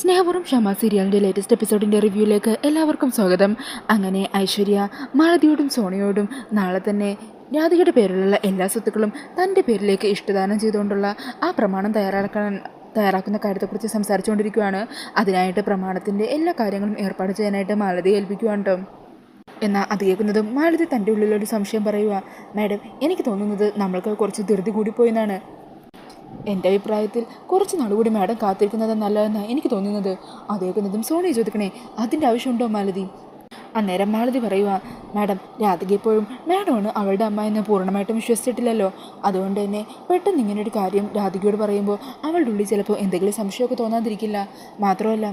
സ്നേഹപൂർവം ക്ഷമ സീരിയലിന്റെ ലേറ്റസ്റ്റ് എപ്പിസോഡിന്റെ റിവ്യൂയിലേക്ക് എല്ലാവർക്കും സ്വാഗതം. അങ്ങനെ ഐശ്വര്യ മാളതിയോടും സോണിയോടും നാളെ തന്നെ രാധികയുടെ പേരിലുള്ള എല്ലാ സ്വത്തുക്കളും തന്റെ പേരിലേക്ക് ഇഷ്ടദാനം ചെയ്തുകൊണ്ടുള്ള ആ പ്രമാണം തയ്യാറാക്കാൻ തയ്യാറാക്കുന്ന കാര്യത്തെക്കുറിച്ച് സംസാരിച്ചുകൊണ്ടിരിക്കുകയാണ്. അതിനായിട്ട് പ്രമാണത്തിന്റെ എല്ലാ കാര്യങ്ങളും ഏർപ്പാട് ചെയ്യാനായിട്ട് മാലതി ഏൽപ്പിക്കുകയാണ് കേട്ടോ. എന്നാൽ അത് കേൾക്കുന്നതും മാലതി തന്റെ ഉള്ളിലൊരു സംശയം പറയുക മാഡം എനിക്ക് തോന്നുന്നത് നമ്മൾക്ക് കുറച്ച് ധൃതി കൂടിപ്പോയെന്നാണ് എന്റെ അഭിപ്രായത്തിൽ കുറച്ച് നാളുകൂടി മാഡം കാത്തിരിക്കുന്നത് നല്ലതെന്നാണ് എനിക്ക് തോന്നുന്നത്. അതേക്കുന്നതും സോണി ചോദിക്കണേ അതിന്റെ ആവശ്യമുണ്ടോ മാലതി? അന്നേരം മാലതി പറയുക മാഡം രാധിക എപ്പോഴും മാഡമാണ് അവളുടെ അമ്മ എന്ന് പൂർണമായിട്ടും വിശ്വസിച്ചിട്ടില്ലല്ലോ. അതുകൊണ്ട് തന്നെ പെട്ടെന്ന് ഇങ്ങനെ ഒരു കാര്യം രാധികയോട് പറയുമ്പോൾ അവളുടെ ഉള്ളിൽ ചിലപ്പോൾ എന്തെങ്കിലും സംശയമൊക്കെ തോന്നാതിരിക്കില്ല. മാത്രമല്ല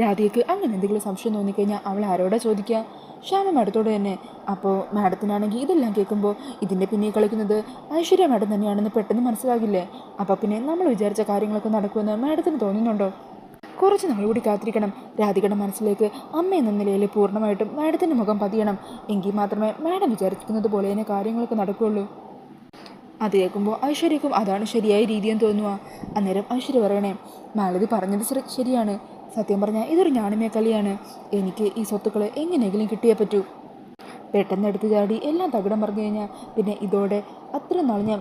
രാധികയ്ക്ക് അങ്ങനെ എന്തെങ്കിലും സംശയം തോന്നിക്കഴിഞ്ഞാൽ അവൾ ആരോടാ ചോദിക്കുക? ശ്യാമ മാഡത്തോട് തന്നെ. അപ്പോൾ മാഡത്തിനാണെങ്കിൽ ഇതെല്ലാം കേൾക്കുമ്പോൾ ഇതിന്റെ പിന്നെ കളിക്കുന്നത് ഐശ്വര്യ മാഡം തന്നെയാണെന്ന് പെട്ടെന്ന് മനസ്സിലാകില്ലേ? അപ്പോൾ പിന്നെ നമ്മൾ വിചാരിച്ച കാര്യങ്ങളൊക്കെ നടക്കുമെന്ന് മാഡത്തിന് തോന്നുന്നുണ്ടോ? കുറച്ച് നാൾ കൂടി കാത്തിരിക്കണം. രാധികയുടെ മനസ്സിലേക്ക് അമ്മ എന്ന നിലയിൽ പൂർണമായിട്ടും മാഡത്തിന്റെ മുഖം പതിയണം. എങ്കിൽ മാത്രമേ മാഡം വിചാരിക്കുന്നത് പോലെ തന്നെ കാര്യങ്ങളൊക്കെ നടക്കുകയുള്ളൂ അത് കേൾക്കുമ്പോൾ ഐശ്വര്യക്കും അതാണ് ശരിയായ രീതി എന്ന് തോന്നുക അന്നേരം ഐശ്വര്യ പറയണേ മാലതി പറഞ്ഞത് ശരിയാണ്. സത്യം പറഞ്ഞാൽ ഇതൊരു ഞാണിമേ കളിയാണ്. എനിക്ക് ഈ സ്വത്തുക്കൾ എങ്ങനെയെങ്കിലും കിട്ടിയേ പറ്റൂ. പെട്ടെന്ന് എടുത്തു ചാടി എല്ലാം തകിടം പറഞ്ഞു കഴിഞ്ഞാൽ പിന്നെ ഇതോടെ അത്ര നാൾ ഞാൻ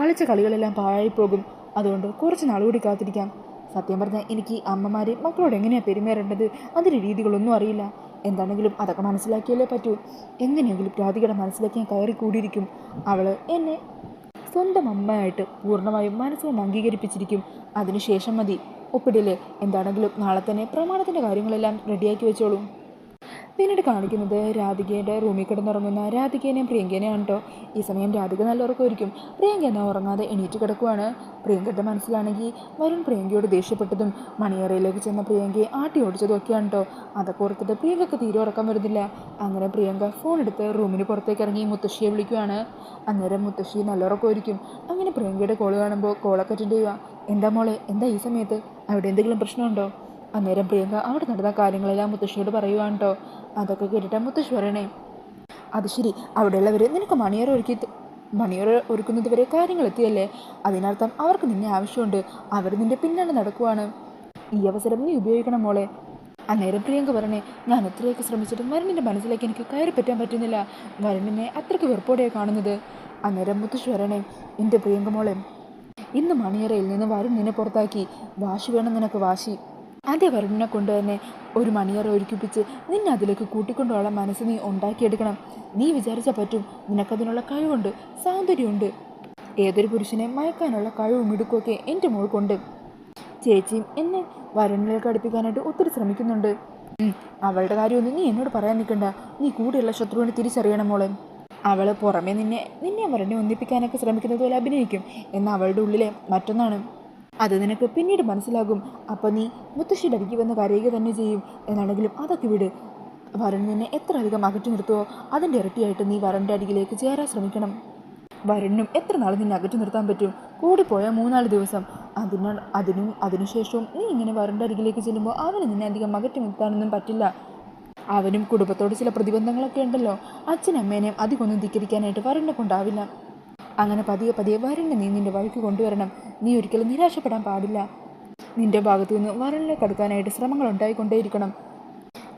കളിച്ച കളികളെല്ലാം പാഴായിപ്പോകും. അതുകൊണ്ട് കുറച്ച് നാൾ കൂടി കാത്തിരിക്കാം. സത്യം പറഞ്ഞാൽ എനിക്ക് അമ്മമാരെ മക്കളോട് എങ്ങനെയാണ് പെരുമാറേണ്ടത്? അതിന്റെ രീതികളൊന്നും അറിയില്ല. എന്താണെങ്കിലും അതൊക്കെ മനസ്സിലാക്കിയാലേ പറ്റൂ. എങ്ങനെയെങ്കിലും രാധികയുടെ മനസ്സിലേക്ക് ഞാൻ കയറി കൂടിയിരിക്കും. അവൾ എന്നെ സ്വന്തം അമ്മയായിട്ട് പൂർണമായും മനസ്സുകൊണ്ട് അംഗീകരിപ്പിച്ചിരിക്കും. അതിനുശേഷം മതി. ഒപ്പിടില്ലേ? എന്താണെങ്കിലും നാളെ തന്നെ പ്രമാണത്തിന്റെ കാര്യങ്ങളെല്ലാം റെഡിയാക്കി വെച്ചോളൂ. പിന്നീട് കാണിക്കുന്നത് രാധികയുടെ റൂമിൽ കിടന്നുറങ്ങുന്ന രാധികേനെയും പ്രിയങ്കേനെയാണ് കേട്ടോ ഈ സമയം രാധിക നല്ല ഉറക്കമായിരിക്കും പ്രിയങ്ക എന്നാൽ ഉറങ്ങാതെ എണീറ്റ് കിടക്കുവാണ്. പ്രിയങ്കയുടെ മനസ്സിലാണെങ്കിൽ വരുൺ പ്രിയങ്കയോട് ദേഷ്യപ്പെട്ടതും മണിയറയിലേക്ക് ചെന്ന പ്രിയങ്കയെ ആട്ടി ഓടിച്ചതും ഒക്കെയാണ് കേട്ടോ അതൊക്കെ ഓർത്തിട്ട് പ്രിയങ്കക്ക് തീരെ ഉറക്കം വരുന്നില്ല. അങ്ങനെ പ്രിയങ്ക ഫോൺ എടുത്ത് റൂമിന് പുറത്തേക്ക് ഇറങ്ങി മുത്തശ്ശിയെ വിളിക്കുവാണ്. അന്നേരം മുത്തശ്ശി നല്ല ഉറക്കമായിരിക്കും അങ്ങനെ പ്രിയങ്കയുടെ കോൾ കാണുമ്പോൾ കോളൊക്കെ അറ്റൻഡ് ചെയ്യുക. എന്താ മോളെ? എന്താ ഈ സമയത്ത്? അവിടെ എന്തെങ്കിലും പ്രശ്നമുണ്ടോ? അന്നേരം പ്രിയങ്ക അവിടെ നടന്ന കാര്യങ്ങളെല്ലാം മുത്തശ്ശിയോട് പറയുവാണ് കേട്ടോ അതൊക്കെ കേട്ടിട്ട് മുത്തശ്ശി പറയണേ. അത് ശരി അവിടെയുള്ളവർ നിനക്ക് മണിയറ ഒരുക്കി മണിയറ ഒരുക്കുന്നത് വരെ കാര്യങ്ങൾ എത്തിയല്ലേ അതിനർത്ഥം അവർക്ക് നിന്നെ ആവശ്യമുണ്ട്. അവർ നിന്റെ പിന്നാണ് നടക്കുവാണ്. ഈ അവസരം നീ ഉപയോഗിക്കണം മോളെ. അന്നേരം പ്രിയങ്ക പറഞ്ഞേ ഞാൻ എത്രയൊക്കെ ശ്രമിച്ചിട്ടും വരുണിന്റെ മനസ്സിലേക്ക് എനിക്ക് കയറി പറ്റാൻ പറ്റുന്നില്ല. വരുണിനെ അത്രയ്ക്ക് വെറുപ്പോടെയാണ് കാണുന്നത്. അന്നേരം മുത്തശ്ശി വരണേ എന്റെ പ്രിയങ്ക മോളെ ഇന്ന് മണിയറയിൽ നിന്ന് വരും നിന്നെ പുറത്താക്കി. വാശി വേണം നിനക്ക് വാശി. അതേ വരുണിനെ കൊണ്ട് തന്നെ ഒരു മണിയറ ഒരുക്കിപ്പിച്ച് നിന്നെ അതിലേക്ക് കൂട്ടിക്കൊണ്ടുള്ള മനസ്സ് നീ ഉണ്ടാക്കിയെടുക്കണം. നീ വിചാരിച്ചാൽ പറ്റും നിനക്കതിനുള്ള കഴിവുണ്ട് സൗന്ദര്യമുണ്ട് ഏതൊരു പുരുഷനെ മയക്കാനുള്ള കഴിവും മിടുക്കുമൊക്കെ എന്റെ മോൾക്കുണ്ട്. ചേച്ചിയും എന്നെ വരുണിലേക്ക് അടുപ്പിക്കാനായിട്ട് ഒത്തിരി ശ്രമിക്കുന്നുണ്ട്. അവളുടെ കാര്യമൊന്നും നീ എന്നോട് പറയാൻ നിൽക്കണ്ട. നീ കൂടെയുള്ള ശത്രുവിനെ തിരിച്ചറിയണം മോളെ. അവൾ പുറമേ നിന്നെ നിന്നെ അവരുടെ ഒന്നിപ്പിക്കാനൊക്കെ ശ്രമിക്കുന്നത് പോലെ അഭിനയിക്കും. എന്നാൽ അവളുടെ ഉള്ളിലെ മറ്റൊന്നാണ്. അത് നിനക്ക് പിന്നീട് മനസ്സിലാകും. അപ്പോൾ നീ മുത്തശ്ശിയുടെ അടിക്ക് വന്ന് കരയുക തന്നെ ചെയ്യും. എന്നാണെങ്കിലും അതൊക്കെ വിട്. വരൻ നിന്നെ എത്ര അധികം അകറ്റി നിർത്തുമോ അതിന്റെ ഇരട്ടിയായിട്ട് നീ വരന്റെ അരികിലേക്ക് ചേരാൻ ശ്രമിക്കണം. വരുണിനും എത്ര നാൾ നിന്നെ അകറ്റി നിർത്താൻ പറ്റും? കൂടിപ്പോയാൽ മൂന്നാൽ ദിവസം. അതിനാൽ അതിനും അതിനുശേഷവും നീ ഇങ്ങനെ വരന്റെ അരികിലേക്ക് ചെല്ലുമ്പോൾ അവന് നിന്നെ അധികം അകറ്റി നിർത്താനൊന്നും പറ്റില്ല. അവനും കുടുംബത്തോട് ചില പ്രതിബന്ധങ്ങളൊക്കെ ഉണ്ടല്ലോ. അച്ഛനും അമ്മേനെയും അധികമൊന്നും ധിക്കരിക്കാനായിട്ട് വരണ്ട കൊണ്ടാവില്ല അങ്ങനെ പതിയെ പതിയെ വരണ്ട നീ നിന്റെ വഴിക്ക് കൊണ്ടുവരണം. നീ ഒരിക്കലും നിരാശപ്പെടാൻ പാടില്ല. നിന്റെ ഭാഗത്തു നിന്ന് വരണിലേക്ക് അടുക്കാനായിട്ട് ശ്രമങ്ങൾ ഉണ്ടായിക്കൊണ്ടേയിരിക്കണം.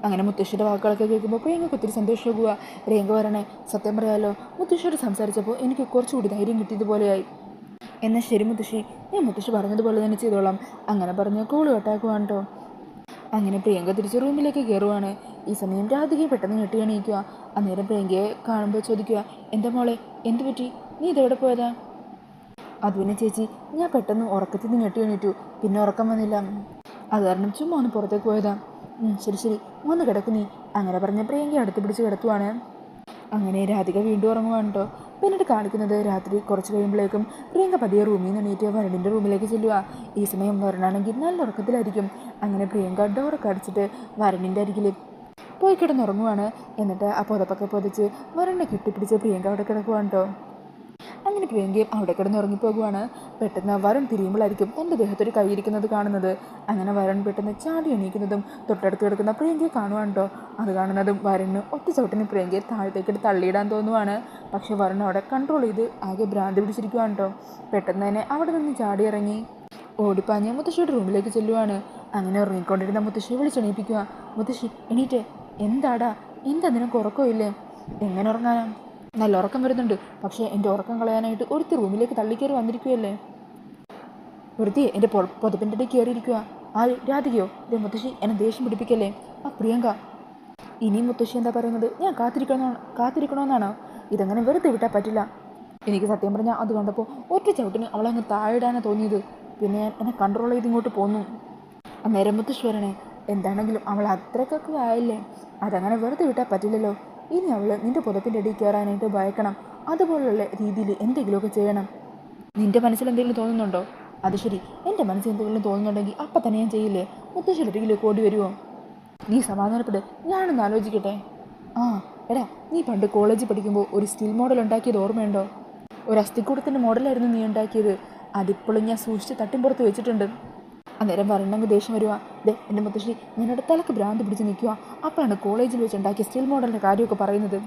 അങ്ങനെ മുത്തശ്ശിയുടെ വാക്കുകളൊക്കെ കേൾക്കുമ്പോൾ പ്രിയങ്കക്ക് ഒത്തിരി സന്തോഷമാകുക. പ്രിയങ്ക വരണേ സത്യം പറയാലോ മുത്തശ്ശിയോട് സംസാരിച്ചപ്പോൾ എനിക്ക് കുറച്ചുകൂടി ധൈര്യം കിട്ടിയതുപോലെയായി. എന്നാൽ ശരി മുത്തശ്ശി ഞാൻ മുത്തശ്ശി പറഞ്ഞതുപോലെ തന്നെ ചെയ്തോളാം. അങ്ങനെ പറഞ്ഞ് കോൾ കട്ടാക്കുവാണ് കേട്ടോ അങ്ങനെ പ്രിയങ്ക തിരിച്ച് റൂമിലേക്ക് കയറുവാണ് ഈ സമയം രാധികയെ പെട്ടെന്ന് ഞെട്ടി എണീക്കുക അന്നേരം പ്രിയങ്കയെ കാണുമ്പോൾ ചോദിക്കുക എന്താ മോളെ എന്ത് പറ്റി? നീ ഇതെവിടെ പോയതാ? അത് ചേച്ചി ഞാൻ പെട്ടെന്ന് ഉറക്കത്തിൽ നിന്ന് ഞെട്ടി എണീറ്റു പിന്നെ ഉറക്കം വന്നില്ല. അത് കാരണം ചുമ്മാ ഒന്ന് പുറത്തേക്ക് പോയതാ. ശരി ശരി. ഒന്ന് കിടക്കു നീ. അങ്ങനെ പറഞ്ഞ പ്രിയങ്ക അടുത്ത് പിടിച്ച് കിടത്തുവാണ്. അങ്ങനെ രാധിക വീണ്ടും ഉറങ്ങുവാണ് കേട്ടോ പിന്നീട് കാണിക്കുന്നത് രാത്രി കുറച്ച് കഴിയുമ്പോഴേക്കും പ്രിയങ്ക പതിയെ റൂമിൽ നിന്ന് എണീറ്റ് വരുണിന്റെ റൂമിലേക്ക് ചെല്ലുക. ഈ സമയം വരുണാണെങ്കിൽ നല്ല ഉറക്കത്തിലായിരിക്കും. അങ്ങനെ പ്രിയങ്ക ഡോറൊക്കെ അടിച്ചിട്ട് വരുണിന്റെ അരികിൽ പോയി കിടന്നുറങ്ങുവാണ്. എന്നിട്ട് ആ പുതപ്പൊക്കെ പൊതിച്ച് വരുണിനെ കെട്ടിപ്പിടിച്ച് പ്രിയങ്ക അവിടെ കിടക്കുവാണ് കേട്ടോ അങ്ങനെ പ്രിയങ്കയും അവിടെ കിടന്ന് ഉറങ്ങിപ്പോകുവാണ്. പെട്ടെന്ന് വരുൺ തിരിയുമ്പോഴായിരിക്കും തന്റെ ദേഹത്തൊരു കൈയിരിക്കുന്നത് കാണുന്നത്. അങ്ങനെ വരുൺ പെട്ടെന്ന് ചാടി എണീക്കുന്നതും തൊട്ടടുത്ത് കിടക്കുന്ന പ്രിയങ്കയെ കാണുവാണ് കേട്ടോ അത് കാണുന്നതും വരുണിന് ഒറ്റ ചവിട്ടിന് പ്രിയങ്കയെ താഴത്തേക്കിട്ട് തള്ളിയിടാൻ തോന്നുവാണ്. പക്ഷെ വരുൺ അവിടെ കൺട്രോൾ ചെയ്ത് ആകെ ഭ്രാന്തി പിടിച്ചിരിക്കുവാണ് കേട്ടോ പെട്ടെന്ന് തന്നെ അവിടെ നിന്ന് ചാടി ഇറങ്ങി ഓടിപ്പാഞ്ഞ് മുത്തശ്ശിയുടെ റൂമിലേക്ക് ചെല്ലുവാണ്. അങ്ങനെ ഉറങ്ങിക്കൊണ്ടിരുന്ന മുത്തശ്ശിയെ വിളിച്ചെണീപ്പിക്കുക മുത്തശ്ശി എണീറ്റേ. എന്താടാ? എന്താ നിനക്ക് ഉറക്കമില്ലേ? എങ്ങനെ ഉറങ്ങാനാ? നല്ല ഉറക്കം വരുന്നുണ്ട്. പക്ഷേ എന്റെ ഉറക്കം കളയാനായിട്ട് ഒരുത്തി റൂമിലേക്ക് തള്ളിക്കയറി വന്നിരിക്കുകയല്ലേ? ഒരുത്തി എന്റെ പൊ പുതപ്പിന്റെ ഇടയിൽ കയറിയിരിക്കുക ആ രാധികയോ? ദേ മുത്തശ്ശി എന്നെ ദേഷ്യം പിടിപ്പിക്കല്ലേ? ആ പ്രിയങ്ക. ഇനിയും മുത്തശ്ശി എന്താ പറയുന്നത്? ഞാൻ കാത്തിരിക്കണോ കാത്തിരിക്കണമെന്നാണോ ഇതങ്ങനെ വെറുതെ വിട്ടാൽ പറ്റില്ല. എനിക്ക് സത്യം പറഞ്ഞാൽ അത് കണ്ടപ്പോൾ ഒറ്റ ചവിട്ടിന് അവളങ്ങ് താഴെടാനാണ് തോന്നിയത്. പിന്നെ ഞാൻ എന്നെ കൺട്രോൾ ചെയ്ത് ഇങ്ങോട്ട് പോന്നു. അന്നേരം മുത്തശ്ശി വരണേ എന്താണെങ്കിലും അവൾ അത്രക്കൊക്കെ ആയില്ലേ? അതങ്ങനെ വെറുതെ വിട്ടാൽ പറ്റില്ലല്ലോ. ഇനി അവൾ നിന്റെ പുതപ്പിന്റെ അടിയിൽ കയറാനായിട്ട് ഭയക്കണം. അതുപോലുള്ള രീതിയിൽ എന്തെങ്കിലുമൊക്കെ ചെയ്യണം. നിന്റെ മനസ്സിൽ എന്തെങ്കിലും തോന്നുന്നുണ്ടോ? അത് ശരി. എന്റെ മനസ്സിൽ എന്തെങ്കിലും തോന്നുന്നുണ്ടെങ്കിൽ അപ്പം തന്നെ ഞാൻ ചെയ്യില്ലേ? മുത്തശ്ശിയുടെ അരികിലേക്ക് ഓടി വരുമോ നീ സമാധാനപ്പെട്. ഞാനൊന്ന് ആലോചിക്കട്ടെ. ആ എടാ നീ പണ്ട് കോളേജിൽ പഠിക്കുമ്പോൾ ഒരു സ്റ്റീൽ മോഡൽ ഉണ്ടാക്കിയത് ഓർമ്മയുണ്ടോ? ഒരു അസ്ഥിക്കൂടത്തിന്റെ മോഡലായിരുന്നു നീ ഉണ്ടാക്കിയത്. അതിപ്പോഴും ഞാൻ സൂക്ഷിച്ച് തട്ടിമ്പുറത്ത് വെച്ചിട്ടുണ്ട്. അന്നേരം വരണമെങ്കിൽ ദേഷ്യം വരുക ദേ എന്റെ മുത്തശ്ശി ഞാനിവിടെ തലക്ക് ഭ്രാന്ത് പിടിച്ച് നിൽക്കുക അപ്പോഴാണ് കോളേജിൽ വെച്ച് ഉണ്ടാക്കിയ സ്റ്റിൽ മോഡലിന്റെ കാര്യമൊക്കെ പറയുന്നത്.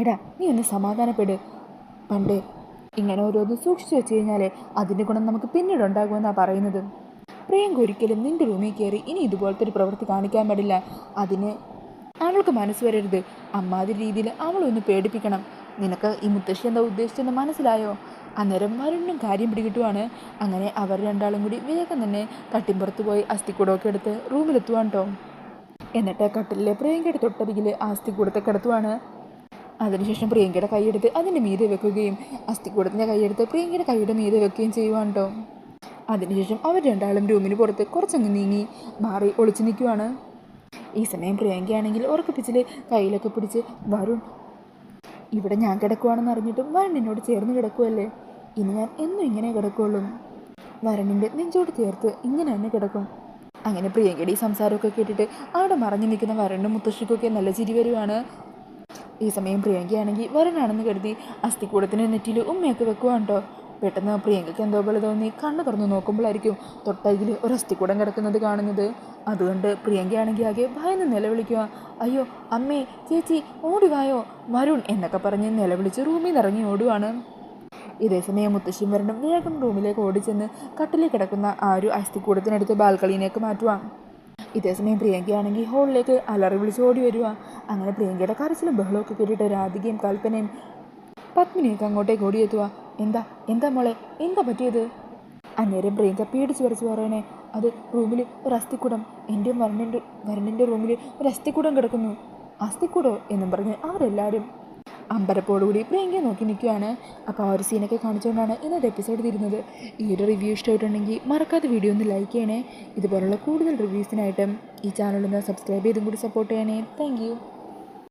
എടാ നീ ഒന്ന് സമാധാനപ്പെട്. പണ്ട് ഇങ്ങനെ ഓരോന്ന് സൂക്ഷിച്ചു വെച്ച് കഴിഞ്ഞാൽ അതിന്റെ ഗുണം നമുക്ക് പിന്നീട് ഉണ്ടാകുമെന്നാണ് പറയുന്നത്. പ്രിയങ്ക ഒരിക്കലും നിന്റെ റൂമിൽ കയറി ഇനി ഇതുപോലത്തെ ഒരു പ്രവൃത്തി കാണിക്കാൻ പാടില്ല. അതിന് അവൾക്ക് മനസ്സ് വരരുത്. അമ്മാതിരി രീതിയിൽ അവളൊന്ന് പേടിപ്പിക്കണം. നിനക്ക് ഈ മുത്തശ്ശി എന്താ ഉദ്ദേശിച്ചെന്ന് മനസ്സിലായോ? അന്നേരം വരുണും കാര്യം പിടികിട്ടുവാണ്. അങ്ങനെ അവർ രണ്ടാളും കൂടി വേഗം തന്നെ തട്ടിമ്പുറത്ത് പോയി അസ്ഥിക്കൂടമൊക്കെ എടുത്ത് റൂമിലെത്തുവാൻ കേട്ടോ എന്നിട്ട് കട്ടിലെ പ്രിയങ്കയുടെ തൊട്ടരികിൽ അസ്ഥിക്കൂടത്തെ കിടത്തുവാണ്. അതിനുശേഷം പ്രിയങ്കയുടെ കൈയെടുത്ത് അതിന്റെ മീതെ വെക്കുകയും അസ്ഥിക്കൂടത്തിന്റെ കൈയെടുത്ത് പ്രിയങ്കയുടെ കൈയുടെ മീതെ വെക്കുകയും ചെയ്യുവാണ് കേട്ടോ അതിനുശേഷം അവർ രണ്ടാളും റൂമിന് പുറത്ത് കുറച്ചങ്ങ് നീങ്ങി മാറി ഒളിച്ചു നിൽക്കുവാണ്. ഈ സമയം പ്രിയങ്കയാണെങ്കിൽ ഉറക്കപ്പിച്ചിൽ കയ്യിലൊക്കെ പിടിച്ച് വരുൺ ഇവിടെ ഞാൻ കിടക്കുവാണെന്ന് അറിഞ്ഞിട്ടും വരുൺ എന്നോട് ചേർന്ന് കിടക്കുമല്ലേ ഇനി ഞാൻ എന്നും ഇങ്ങനെ കിടക്കുള്ളൂ. വരണിന്റെ നെഞ്ചോട് ചേർത്ത് ഇങ്ങനെ തന്നെ കിടക്കും. അങ്ങനെ പ്രിയങ്കയുടെ ഈ സംസാരമൊക്കെ കേട്ടിട്ട് അവിടെ മറഞ്ഞു നിൽക്കുന്ന വരണ്ടും മുത്തശ്ശിക്കൊക്കെ നല്ല ചിരി വരുവാണ്. ഈ സമയം പ്രിയങ്കയാണെങ്കിൽ വരനാണെന്ന് കരുതി അസ്ഥിക്കൂടത്തിന് നെറ്റിയിൽ ഉമ്മയൊക്കെ വെക്കുവാണ് കേട്ടോ പെട്ടെന്ന് പ്രിയങ്കയ്ക്ക് എന്തോ പോലെ തോന്നി. കണ്ണു തുറന്ന് നോക്കുമ്പോഴായിരിക്കും തൊട്ടരികിൽ ഒരു അസ്ഥിക്കൂടം കിടക്കുന്നത് കാണുന്നത്. അതുകൊണ്ട് പ്രിയങ്കയാണെങ്കിൽ ആകെ ഭയന്ന് നിലവിളിക്കുക അയ്യോ അമ്മേ ചേച്ചി ഓടിവായോ വരുൺ എന്നൊക്കെ പറഞ്ഞ് നിലവിളിച്ച് റൂമിൽ നിന്ന് ഓടുവാണ്. ഇതേ സമയം മുത്തശ്ശിയും വരണം വേഗം റൂമിലേക്ക് ഓടിച്ചെന്ന് കട്ടിലിൽ കിടക്കുന്ന ആ ഒരു അസ്ഥിക്കൂടത്തിനടുത്ത് ബാൽക്കണിയിലേക്ക് മാറ്റുവാം. ഇതേസമയം പ്രിയങ്കയാണെങ്കിൽ ഹോളിലേക്ക് അലറി വിളിച്ച് ഓടി വരിക അങ്ങനെ പ്രിയങ്കയുടെ കരച്ചിലും ബഹളമൊക്കെ കേട്ടിട്ട് രാധികയും കൽപ്പനയും പത്മിനിയൊക്കെ അങ്ങോട്ടേക്ക് ഓടിയെത്തുക എന്താ? എന്താ മോളെ? എന്താ പറ്റിയത്? അന്നേരം പ്രിയങ്ക പേടിച്ച് പറിച്ച് പറയണേ അത് റൂമിൽ ഒരു അസ്ഥിക്കൂടം. എന്റെ വരണിന്റെ വരണിന്റെ റൂമിൽ ഒരു അസ്ഥിക്കൂടം കിടക്കുന്നു. അസ്ഥിക്കൂടോ എന്നും പറഞ്ഞ് അവരെല്ലാവരും അമ്പരപ്പോടുകൂടി പ്രിയങ്കയെ നോക്കി നിൽക്കുകയാണ്. അപ്പോൾ ആ ഒരു സീനൊക്കെ കാണിച്ചുകൊണ്ടാണ് ഇന്നത്തെ എപ്പിസോഡ് തീരുന്നത്. ഈ ഒരു റിവ്യൂ ഇഷ്ടമായിട്ടുണ്ടെങ്കിൽ മറക്കാതെ വീഡിയോ ഒന്ന് ലൈക്ക് ചെയ്യണേ. ഇതുപോലുള്ള കൂടുതൽ റിവ്യൂസിനായിട്ടും ഈ ചാനൽ ഒന്ന് സബ്സ്ക്രൈബ് ചെയ്തും കൂടി സപ്പോർട്ട് ചെയ്യണേ. താങ്ക്